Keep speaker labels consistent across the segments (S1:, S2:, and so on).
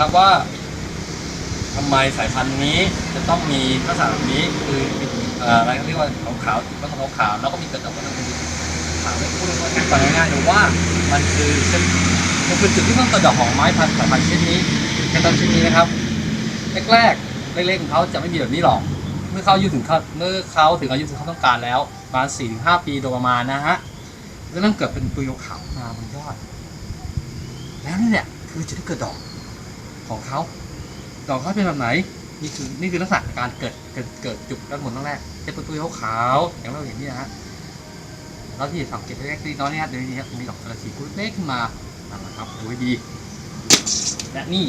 S1: คนะครับว่าทำไมสายพันธุ์นี้จะต้องมีลักษณะแบบนี้คืออะไรเรียกว่าขาวๆต้องขาวแล้วก็มีกระจกก็ต้องเป็นขาวไม่พูดง่ายๆง่ายๆดูว่ามันคือเส้นมันคือจุดที่ต้องกระดอกของไม้พันธุ์สายพันธุ์ชนิดนี้แค่ต้นชนิดนี้นะครับแรกๆเล็กๆของเขาจะไม่มีแบบนี้หรอกเมื่อเขาอายุถึงเขาเมื่อเขาถึงอายุที่เขาต้องการแล้วประมาณ4-5ถึงห้าปีโดยประมาณนะฮะแล้วมันเกิดเป็นปุยขาวมาบนยอด แล้วนี่แหละคือจุดที่เกิดดอก ของเขาดอกเขาเป็นแบบไหนนี่คือนี่คือลักษณะการเกิดเกิดเกิดจุดด้านบนตั้งแรกจะเป็นปุยขาวอย่างเราเห็นนี่นะฮะแล้วที่สังเกตเล็กๆน้อยๆนี่ยเดี๋ยวนี้ครับมีดอกกระสีกุเล็กขึ้นมานะครับดูให้ดีและนี่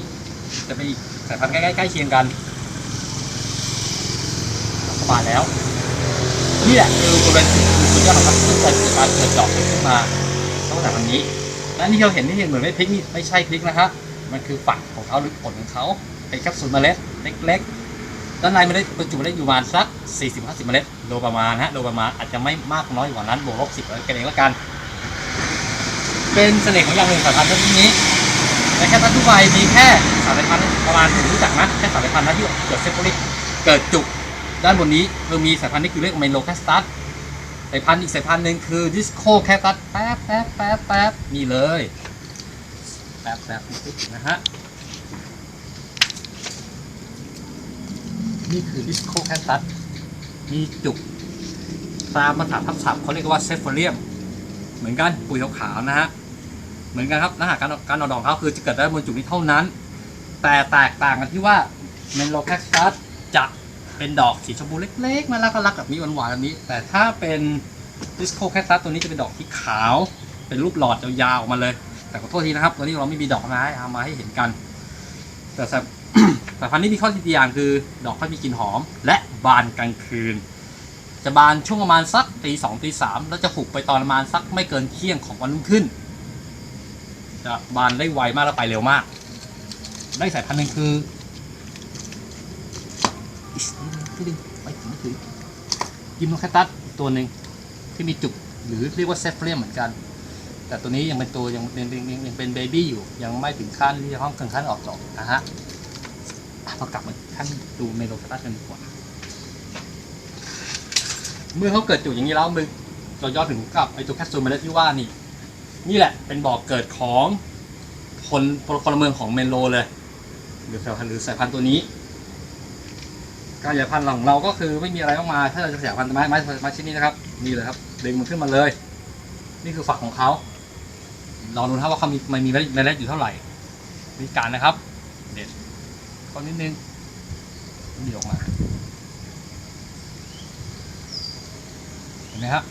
S1: จะเป็นอีกสายพันธุ์ใกล้ๆใกล้เคียงกันสบายแล้วนี่แหละคือบริเวณสุดยอดของการเกิดการเกิดดอกขึ้นมาตั้งแต่วันนี้และนี่เราเห็นนี่เหมือนไม่พริกนี่ไม่ใช่พริกนะครับ มันคือฝักของเขาหรือผลของเขาเป็นแคปซูลเมล็ดเล็กๆด้านในเมล็ดบรรจุเมล็ดอยู่ประมาณสัก 40-50 เมล็ดโดยประมาณนะฮะโดยประมาณอาจจะไม่มากน้อยกว่านั้นบวกลบ10กันเองแล้วกัน เป็นเสน่ห์ของอย่างหนึ่งสายพันธุ์ชนิดนี้ในแค่ตัดทุกใบมีแค่สายพันธุ์ประมาณถึงรู้จักนะแค่สายพันธุ์นะที่เกิดเซฟโฟลิกเกิดจุกด้านบนนี้คือมีสายพันธุ์ที่คือเรียกเมโลแคสตัสสายพันธุ์อีกสายพันธุ์หนึ่งคือดิสโคแคสตัสแป๊บแป๊บแป๊บแป๊บนี่เลย แป๊บแป๊บนิดๆนะฮะ นี่คือดิสโคแคสตัสมีจุก ตามมาถามทับศัพท์เขาเรียกว่าเซฟโฟเรียม เหมือนกันปุ๋ยขาวๆนะฮะ เหมือนกันครับนะฮะการการออกดอกเขาคือจะเกิดได้บนจุกนี้เท่านั้น แต่แตกต่างกันที่ว่าเมนโลแคสตัสจะเป็นดอกสีชมพูเล็กๆน่ารักน่ารักแบบนี้หวานๆแบบนี้ แต่ถ้าเป็นดิสโ o แคสตัสตัวนี้จะเป็นดอกที่ขาว เป็นรูปหลอดยาวๆออกมาเลย แต่ขอโทษทีนะครับตัวนี้เราไม่มีดอกนะเอามาให้เห็นกัน แต่สายพันธุ์นี้มีข้อดีอย่างคือ ดอกเขามีกลิ่นหอม และบานกลางคืน จะบานช่วงประมาณสักตีสองตีสามแล้วจะหุบไปตอนประมาณสักไม่เกินเที่ยงของวันรุ่งขึ้น จะบานได้ไวมากและไปเร็วมาก ได้สายพันธุ์หนึ่งคืออีกนิดนึงไปถึงไม่ถึงยิมโนแคตัสตัวหนึ่งที่มีจุกหรือเรียกว่าเซฟเรียมเหมือนกัน แต่ตัวนี้ยังเป็นตัวยังเป็นยังยังเป็นเบบี้อยู่ ยังไม่ถึงขั้นที่จะห้องถึงขั้นออกดอกนะฮะอะมากลับมาขั้นดูเมโลแคตัสกันดีกว่า เมื่อเขาเกิดจุกอย่างนี้แล้วมึงเราย้อนถึงกับไอตัวแคปซูลเมล็ดที่ว่านี่ นี่แหละเป็นบ่อกเกิดของคนพลเมืองของเมโลเลย หรือสายพันธุ์หรือสายพันธุ์ตัวนี้การขยายพันธุ์ของเราก็คือไม่มีอะไรมากมา ถ้าเราจะขยายพันธุ์ไม้ไม้ไม้ชิ้นนี้นะครับ นี่เลยครับ ดึงมันขึ้นมาเลย นี่คือฝักของเขา ลองดูนะครับว่าเขามีมันมีเมล็ดอยู่เท่าไหร่วิธีการนะครับ เด็ดก้อนนิดนึงเดี่ยวออกมาเห็นไหมครับ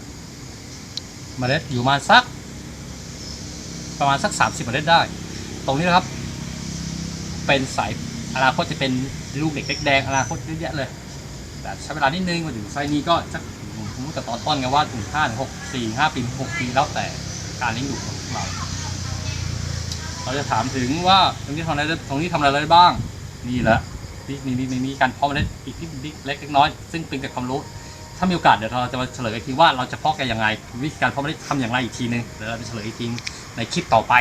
S1: เมล็ดอยู่มาสัก ประมาณสัก 30 เมล็ดได้ ตรงนี้นะครับ เป็นสายอนาคตจะเป็นลูกเด็กเล็กแดงอนาคตเยอะแยะเลยแต่ใช้เวลานิดนึงมาถึงไซนี้ก็สักผมรู้แต่ตอนต้นไงว่าถึงห้าถึงหกสี่ห้าปีหกปีแล้วแต่การเลี้ยงดูของ เราเราจะถามถึงว่าตรงนี้ทำอะไรตรงนี้ทำอะไรได้บ้าง นี่แหละนี่นี่นี่นี่การเพาะเมล็ดอีกนิดนิดเล็กเล็กน้อย ซึ่งเป็นแต่ความรู้ ถ้ามีโอกาสเดี๋ยวเราจะมาเฉลยอีกทีว่าเราจะเพาะกันยังไง วิธีการเพาะเมล็ดทำอย่างไรอีกทีนึงเดี๋ยวเราจะเฉลยอีกทีในคลิปต่อไป